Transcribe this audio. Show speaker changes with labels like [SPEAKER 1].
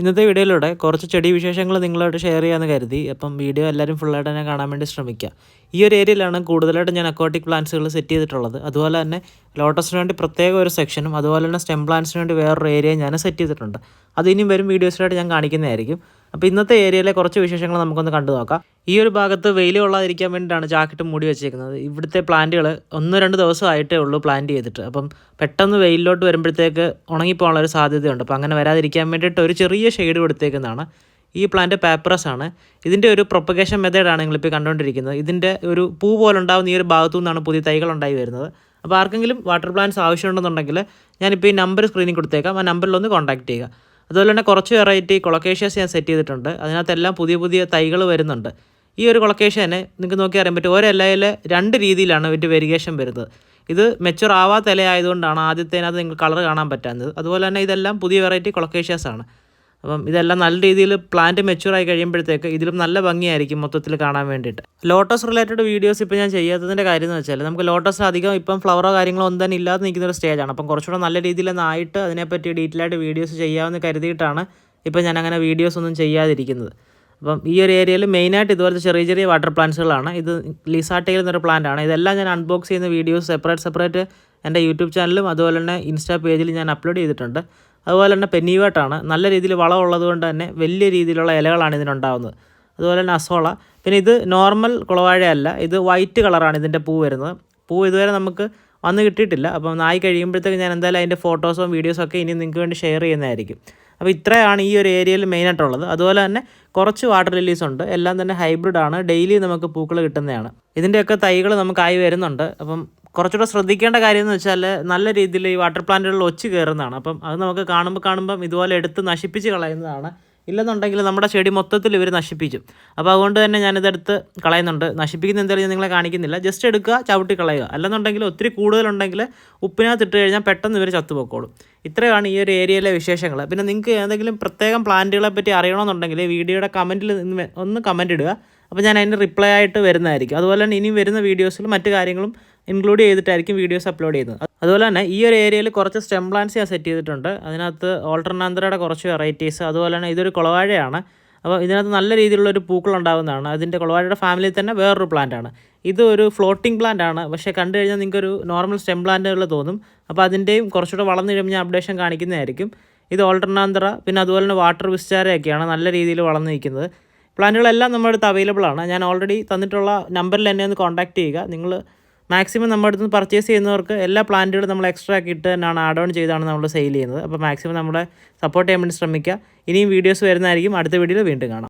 [SPEAKER 1] ഇന്നത്തെ വീഡിയോയിലൂടെ കുറച്ച് ചെടി വിശേഷങ്ങൾ നിങ്ങളോട് ഷെയർ ചെയ്യാമെന്ന് കരുതി. അപ്പം വീഡിയോ എല്ലാവരും ഫുള്ളായിട്ട് തന്നെ കാണാൻ വേണ്ടി ശ്രമിക്കുക ഈ ഒരു ഏരിയയിലാണ് കൂടുതലായിട്ട് ഞാൻ അക്വാട്ടിക് പ്ലാന്റ്സുകൾ സെറ്റ് ചെയ്തിട്ടുള്ളത്. അതുപോലെ തന്നെ ലോട്ടസിന് വേണ്ടി പ്രത്യേക ഒരു സെക്ഷനും അതുപോലെ തന്നെ സ്റ്റെം പ്ലാന്റ്സിന് വേണ്ടി വേറൊരു ഏരിയ ഞാൻ സെറ്റ് ചെയ്തിട്ടുണ്ട്. അത് ഇനിയും വരും വീഡിയോസിലായിട്ട് ഞാൻ കാണിക്കുന്നതായിരിക്കും. അപ്പോൾ ഇന്നത്തെ ഏരിയയിലെ കുറച്ച് വിശേഷങ്ങൾ നമുക്കൊന്ന് കണ്ടു നോക്കാം. ഈ ഒരു ഭാഗത്ത് വെയിൽ കൊള്ളാതിരിക്കാൻ വേണ്ടിയിട്ടാണ് ജാക്കറ്റ് മൂടി വെച്ചേക്കുന്നത്. ഇവിടുത്തെ പ്ലാന്റുകൾ ഒന്ന് രണ്ട് ദിവസമായിട്ടേ ഉള്ളൂ പ്ലാന്റ് ചെയ്തിട്ട്. അപ്പം പെട്ടെന്ന് വെയിലിലോട്ട് വരുമ്പോഴത്തേക്ക് ഉണങ്ങിപ്പോകാനുള്ള ഒരു സാധ്യതയുണ്ട്. അപ്പോൾ അങ്ങനെ വരാതിരിക്കാൻ വേണ്ടിയിട്ട് ഒരു ചെറിയ ഷെയ്ഡ് കൊടുത്തേക്കുന്നതാണ്. ഈ പ്ലാന്റ് പേപ്പറസ് ആണ്. ഇതിന്റെ ഒരു പ്രൊപ്പഗേഷൻ മെത്തേഡാണ് നിങ്ങളിപ്പോൾ കണ്ടുകൊണ്ടിരിക്കുന്നത്. ഇതിന്റെ ഒരു പൂ പോലെ ഉണ്ടാകുന്ന ഈ ഒരു ഭാഗത്തു നിന്നാണ് പുതിയ തൈകൾ ഉണ്ടായി വരുന്നത്. അപ്പോൾ ആർക്കെങ്കിലും വാട്ടർ പ്ലാന്റ്സ് ആവശ്യമുണ്ടെന്നുണ്ടെങ്കിൽ ഞാനിപ്പോൾ ഈ നമ്പർ സ്ക്രീനിൽ കൊടുത്തേക്കാം. ആ നമ്പറിലൊന്ന് കോൺടാക്ട് ചെയ്യുക. അതുപോലെ തന്നെ കുറച്ച് വെറൈറ്റി കൊളക്കേഷ്യസ് ഞാൻ സെറ്റ് ചെയ്തിട്ടുണ്ട്. അതിനകത്തെല്ലാം പുതിയ പുതിയ തൈകൾ വരുന്നുണ്ട്. ഈ ഒരു കൊളക്കേഷ്യ തന്നെ നിങ്ങൾക്ക് നോക്കി അറിയാൻ പറ്റും. ഓരോ ഇലയിൽ രണ്ട് രീതിയിലാണ് ഇതിന്റെ വെരിഗേഷൻ വരുന്നത്. ഇത് മെച്ചുർ ആവാത്ത ഇല ആയതുകൊണ്ടാണ് ആദ്യത്തേനകത്ത് നിങ്ങൾക്ക് കളർ കാണാൻ പറ്റാത്തത് അതുപോലെ തന്നെ ഇതെല്ലാം പുതിയ വെറൈറ്റി കൊളക്കേഷ്യസ് ആണ്. അപ്പം ഇതെല്ലാം നല്ല രീതിയിൽ പ്ലാന്റ് മെച്യൂർ ആയി കഴിയുമ്പോഴത്തേക്ക് ഇതിലും നല്ല ഭംഗിയായിരിക്കും മൊത്തത്തിൽ കാണാൻ വേണ്ടിയിട്ട്. ലോട്ടസ് റിലേറ്റഡ് വീഡിയോസ് ഇപ്പോൾ ഞാൻ ചെയ്യാത്തതിന്റെ കാര്യം എന്ന് വെച്ചാൽ നമുക്ക് ലോട്ടസ് അധികം ഇപ്പം ഫ്ലവറോ കാര്യങ്ങളോ ഒന്നും തന്നെ ഇല്ലാതെ നിൽക്കുന്ന ഒരു സ്റ്റേജാണ് അപ്പം കുറച്ചുകൂടെ നല്ല രീതിയിൽ ആയിട്ട് അതിനെപ്പറ്റി ഡീറ്റെയിൽ ആയിട്ട് വീഡിയോസ് ചെയ്യാമെന്ന് കരുതിയിട്ടാണ് ഇപ്പം ഞാൻ അങ്ങനെ വീഡിയോസ് ഒന്നും ചെയ്യാതിരിക്കുന്നത്. അപ്പം ഈ ഒരു ഏരിയയിൽ മെയിനായിട്ട് ഇതുപോലത്തെ ചെറിയ ചെറിയ വാട്ടർ പ്ലാന്റ്സുകളാണ് ഇത് ലിസാട്ടയിൽ എന്നൊരു പ്ലാന്റ് ആണ്. ഇതെല്ലാം ഞാൻ അൺബോക്സ് ചെയ്യുന്ന വീഡിയോസ് സെപ്പറേറ്റ് സെപ്പറേറ്റ് എന്റെ യൂട്യൂബ് ചാനലും അതുപോലെ തന്നെ ഇൻസ്റ്റാ പേജിൽ ഞാൻ അപ്ലോഡ് ചെയ്തിട്ടുണ്ട്. അതുപോലെ തന്നെ പെന്നിവാട്ടാണ് നല്ല രീതിയിൽ വളം ഉള്ളതുകൊണ്ട് തന്നെ വലിയ രീതിയിലുള്ള ഇലകളാണ് ഇതിനുണ്ടാകുന്നത് അതുപോലെ തന്നെ അസോള. പിന്നെ ഇത് നോർമൽ കുളവാഴയല്ല ഇത് വൈറ്റ് കളറാണ് ഇതിന്റെ പൂ വരുന്നത്. പൂ ഇതുവരെ നമുക്ക് വന്ന് കിട്ടിയിട്ടില്ല. അപ്പം ആയി കഴിയുമ്പോഴത്തേക്ക് ഞാൻ എന്തായാലും അതിന്റെ ഫോട്ടോസും വീഡിയോസും ഒക്കെ ഇനി നിങ്ങൾക്ക് വേണ്ടി ഷെയർ ചെയ്യുന്നതായിരിക്കും. അപ്പോൾ ഇത്രയാണ് ഈ ഒരു ഏരിയയിൽ മെയിനായിട്ടുള്ളത് അതുപോലെ തന്നെ കുറച്ച് വാട്ടർ ലില്ലീസ് ഉണ്ട്. എല്ലാം തന്നെ ഹൈബ്രിഡ് ആണ്. ഡെയിലി നമുക്ക് പൂക്കൾ കിട്ടുന്നതാണ്. ഇതിന്റെയൊക്കെ തൈകൾ നമുക്കായി വരുന്നുണ്ട്. അപ്പം കുറച്ചുകൂടെ ശ്രദ്ധിക്കേണ്ട കാര്യം എന്ന് വെച്ചാൽ നല്ല രീതിയിൽ ഈ വാട്ടർ പ്ലാന്റുകളിൽ ഒച്ച് കയറുന്നതാണ്. അപ്പം അത് നമുക്ക് കാണുമ്പോൾ കാണുമ്പം ഇതുപോലെ എടുത്ത് നശിപ്പിച്ച് കളയുന്നതാണ്. ഇല്ലെന്നുണ്ടെങ്കിൽ നമ്മുടെ ചെടി മൊത്തത്തിൽ ഇവർ നശിപ്പിക്കും. അപ്പോൾ അതുകൊണ്ട് തന്നെ ഞാനിതെടുത്ത് കളയുന്നുണ്ട്. നശിപ്പിക്കുന്ന എന്തായാലും നിങ്ങളെ കാണിക്കുന്നില്ല. ജസ്റ്റ് എടുക്കുക ചവിട്ടി കളയുക. അല്ലെന്നുണ്ടെങ്കിൽ ഒത്തിരി കൂടുതലുണ്ടെങ്കിൽ ഉപ്പിനകത്ത് ഇട്ട് കഴിഞ്ഞാൽ പെട്ടെന്ന് ഇവർ ചത്തുപോക്കോളും ഇത്രയാണ് ഈ ഒരു ഏരിയയിലെ വിശേഷങ്ങൾ. പിന്നെ നിങ്ങൾക്ക് ഏതെങ്കിലും പ്രത്യേകം പ്ലാന്റുകളെ പറ്റി അറിയണമെന്നുണ്ടെങ്കിൽ വീഡിയോയുടെ കമന്റിൽ ഒന്ന് കമന്റ് ഇടുക. അപ്പോൾ ഞാൻ അതിന് റിപ്ലൈ ആയിട്ട് വരുന്നതായിരിക്കും. അതുപോലെ തന്നെ ഇനിയും വരുന്ന വീഡിയോസിൽ മറ്റു കാര്യങ്ങളും ഇൻക്ലൂഡ് ചെയ്തിട്ടായിരിക്കും വീഡിയോസ് അപ്ലോഡ് ചെയ്യുന്നത്. അതുപോലെ തന്നെ ഈ ഒരു ഏരിയയിൽ കുറച്ച് സ്റ്റെം പ്ലാന്റ്സ് ഞാൻ സെറ്റ് ചെയ്തിട്ടുണ്ട്. അതിനകത്ത് ഓൾട്ടർനാന്ത്രയുടെ കുറച്ച് വെറൈറ്റീസ് അതുപോലെ തന്നെ ഇതൊരു കുളവാഴയാണ്. അപ്പോൾ ഇതിനകത്ത് നല്ല രീതിയിലുള്ള ഒരു പൂക്കൾ ഉണ്ടാകുന്നതാണ് അതിന്റെ കുളവാഴയുടെ ഫാമിലിയിൽ തന്നെ വേറൊരു പ്ലാന്റ് ആണ്. ഇത് ഒരു ഫ്ലോട്ടിംഗ് പ്ലാന്റ് ആണ്. പക്ഷേ കണ്ടു കഴിഞ്ഞാൽ നിങ്ങൾക്ക് ഒരു നോർമൽ സ്റ്റെം പ്ലാന്റുകൾ തോന്നും. അപ്പോൾ അതിന്റെയും കുറച്ചുകൂടെ വളർന്നു ഞാൻ അപ്ഡേഷൻ കാണിക്കുന്നതായിരിക്കും. ഇത് ഓൾട്ടർനാന്ത്ര പിന്നെ അതുപോലെ തന്നെ വാട്ടർ വിസ്റ്റാരയൊക്കെയാണ് നല്ല രീതിയിൽ വളർന്നു നിൽക്കുന്നത്. പ്ലാന്റുകളെല്ലാം നമ്മുടെ അടുത്ത് അവൈലബിൾ ആണ്. ഞാൻ ഓൾറെഡി തന്നിട്ടുള്ള നമ്പറിൽ എന്നെ ഒന്ന് കോൺടാക്ട് ചെയ്യുക. നിങ്ങൾ മാക്സിമം നമ്മുടെ അടുത്ത് പർച്ചേസ് ചെയ്യുന്നവർക്ക് എല്ലാ പ്ലാന്റുകളും നമ്മൾ എക്സ്ട്രാ ആക്കി ഇട്ട് തന്നെയാണ് ആഡ് ഓൺ ചെയ്താണ് നമ്മൾ സെയിൽ ചെയ്യുന്നത്. അപ്പോൾ മാക്സിമം നമ്മളെ സപ്പോർട്ട് ചെയ്യാൻ വേണ്ടി ശ്രമിക്കുക. ഇനിയും വീഡിയോസ് വരുന്നതായിരിക്കും. അടുത്ത വീഡിയോയിൽ വീണ്ടും കാണാം.